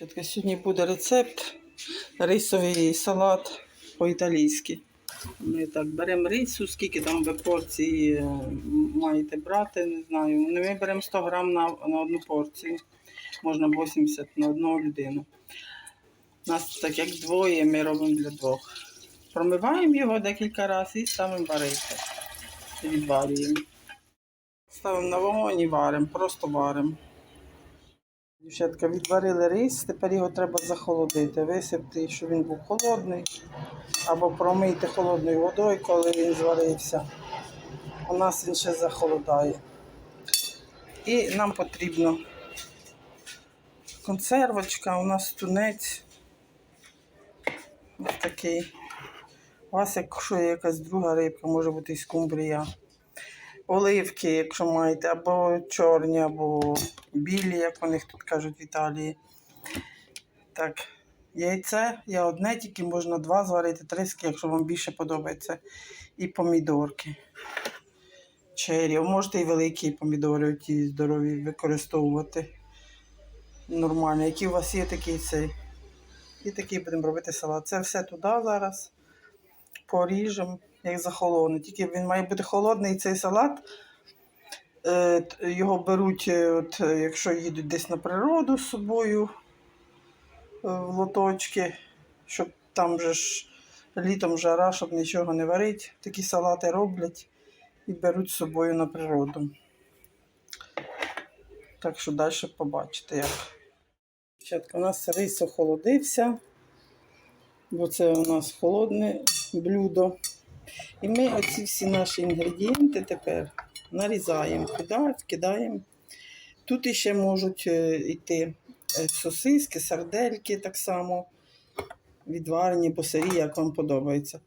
Чітко сьогодні буде рецепт рисовий салат по-італійськи. Ми так беремо рису, скільки там ви порції е, маєте брати, не знаю. Ну, Ми беремо 100 грам на, на одну порцію. Можна 80 на одну людину. Нас так як двоє, ми робимо для двох. Промиваємо його декілька разів і ставимо варити. Відварюємо. Ставимо на вогонь і варимо, просто варимо. Дівчатка, відварили рис, тепер його треба захолодити, висипти, щоб він був холодний, або промийти холодною водою, коли він зварився. У нас він ще захолодає. І нам потрібно консервочка, у нас тунець. Ось такий. У вас, якщо є якась друга рибка, може бути і скумбрія. Оливки, якщо маєте, або чорні, або білі, як вони тут кажуть в Італії. Так, яйце є одне, тільки можна два зварити, три, якщо вам більше подобається. І помідорки. Чері. Можете і великі помідори, ті здорові, використовувати. Нормально. Які у вас є такий цей. І такий будемо робити салат. Це все туди зараз. Поріжемо, як захолоне. Тільки він має бути холодний цей салат. Е, Його беруть, е, от, е, якщо їдуть десь на природу з собою в лоточки, щоб там же ж літом жара, щоб нічого не варить. Такі салати роблять і беруть з собою на природу. Так що далі побачите як. Дівчатка, у нас рис охолодився, бо це у нас холодне блюдо. І ми оці всі наші інгредієнти тепер нарізаємо, кидаємо, вкидаємо. Тут іще можуть е, йти е, сосиски, сардельки так само, відварені по сирі, як вам подобається.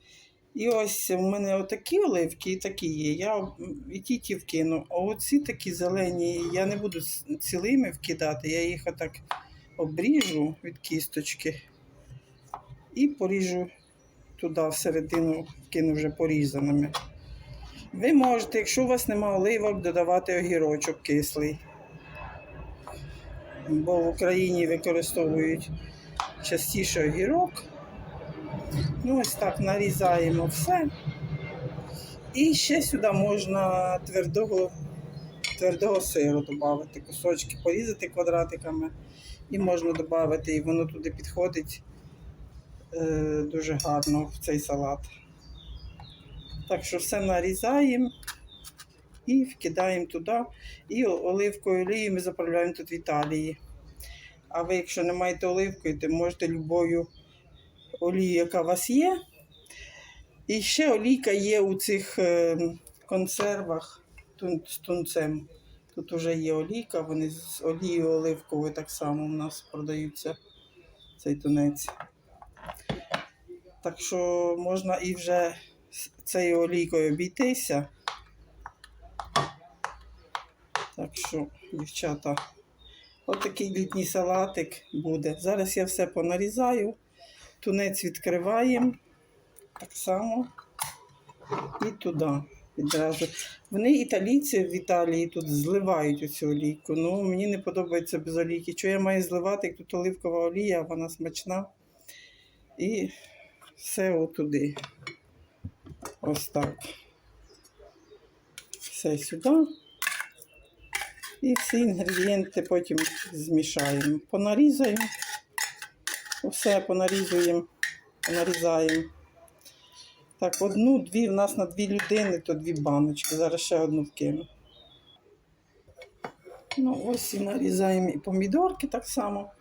І ось у мене отакі оливки і такі є. Я і ті ті вкину. А оці такі зелені, я не буду цілими вкидати, я їх отак обріжу від кісточки і поріжу туди всередину, кину вже порізаними. Ви можете, якщо у вас немає оливок, додавати огірочок кислий. Бо в Україні використовують частіше огірок. Ну, ось так нарізаємо все. І ще сюди можна твердого, твердого сиру додати, кусочки порізати квадратиками. І можна додати, і воно туди підходить дуже гарно в цей салат. Так що все нарізаємо і вкидаємо туди. І оливкою олією ми заправляємо тут в Італії. А ви, якщо не маєте оливкою, то можете любою олією, яка у вас є. І ще олійка є у цих е, консервах з тунцем. Тут вже є олійка, вони з олією оливковою так само у нас продаються цей тунець. Так що можна і вже цією олійкою обійтися. Так що, дівчата, отакий літній салатик буде. Зараз я все понарізаю. Тунець відкриваємо так само і туди відразу. Вони італійці в Італії тут зливають оцю олійку. Ну, мені не подобається без олійки. Що я маю зливати, як тут оливкова олія, вона смачна. І все отуди. Ось так. Все сюди. І всі інгредієнти потім змішаємо. Понарізаємо. Все понарізуємо, понарізаємо. Так, одну-дві, в нас на дві людини, то дві баночки. Зараз ще одну вкину. Ну, ось і нарізаємо і помідорки так само.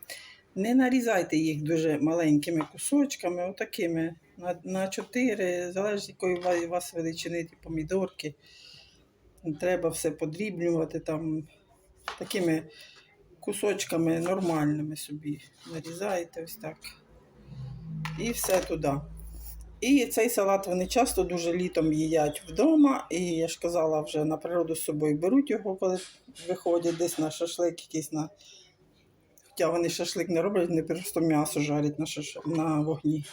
Не нарізайте їх дуже маленькими кусочками, отакими на, на 4, залежить якої у вас- величини ті помідорки. Треба все подрібнювати там такими кусочками нормальними собі. Нарізаєте ось так. І все туди. І цей салат вони часто дуже літом їдять вдома. І я ж казала, вже на природу з собою беруть його, коли виходять десь на шашлик якийсь на. Хоча вони шашлик не роблять, вони просто м'ясо жарять на, шаш... на вогні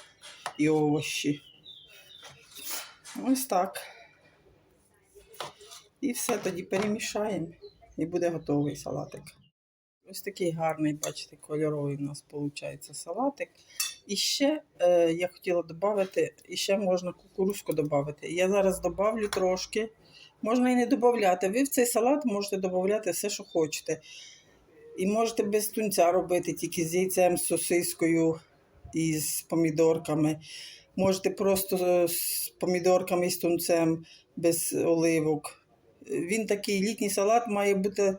і овощі. Ось так. І все тоді перемішаємо і буде готовий салатик. Ось такий гарний, бачите, кольоровий у нас виходить салатик. І ще е, я хотіла додати, і ще можна кукурузку додати. Я зараз додавлю трошки. Можна і не додати. Ви в цей салат можете додати все, що хочете. І можете без тунця робити, тільки з яйцем, з сосискою і з помідорками. Можете просто з помідорками і з тунцем без оливок. Він такий літній салат має бути.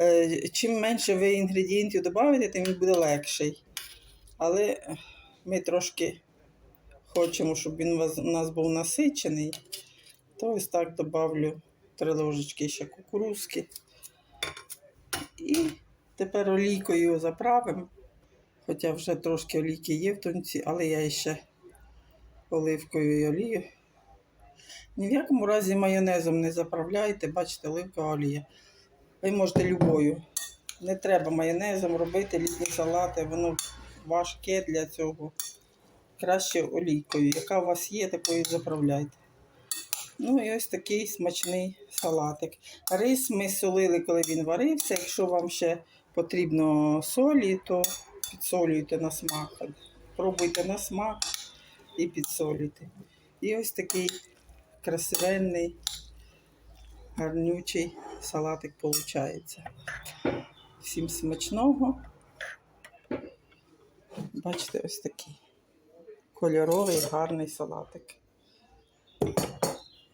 е, Чим менше ви інгредієнтів додаєте, тим він буде легший. Але е, ми трошки хочемо, щоб він у нас був насичений. То ось так добавлю три ложечки ще кукурузки. І тепер олійкою заправимо. Хоча вже трошки олійки є в тонці, але я ще оливкою і олією. Ні в якому разі майонезом не заправляйте, бачите, оливка олія. Ви можете любою. Не треба майонезом робити літні салати, воно важке для цього. Краще олійкою. Яка у вас є, такою заправляйте. Ну і ось такий смачний салатик. Рис ми солили, коли він варився. Якщо вам ще потрібно солі, то підсолюйте на смак. Пробуйте на смак і підсолюйте. І ось такий красивенний, гарнючий салатик виходить. Всім смачного. Бачите, ось такий кольоровий, гарний салатик.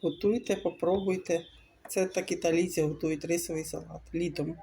Готуйте, попробуйте. Це так італійці готують рисовий салат літом.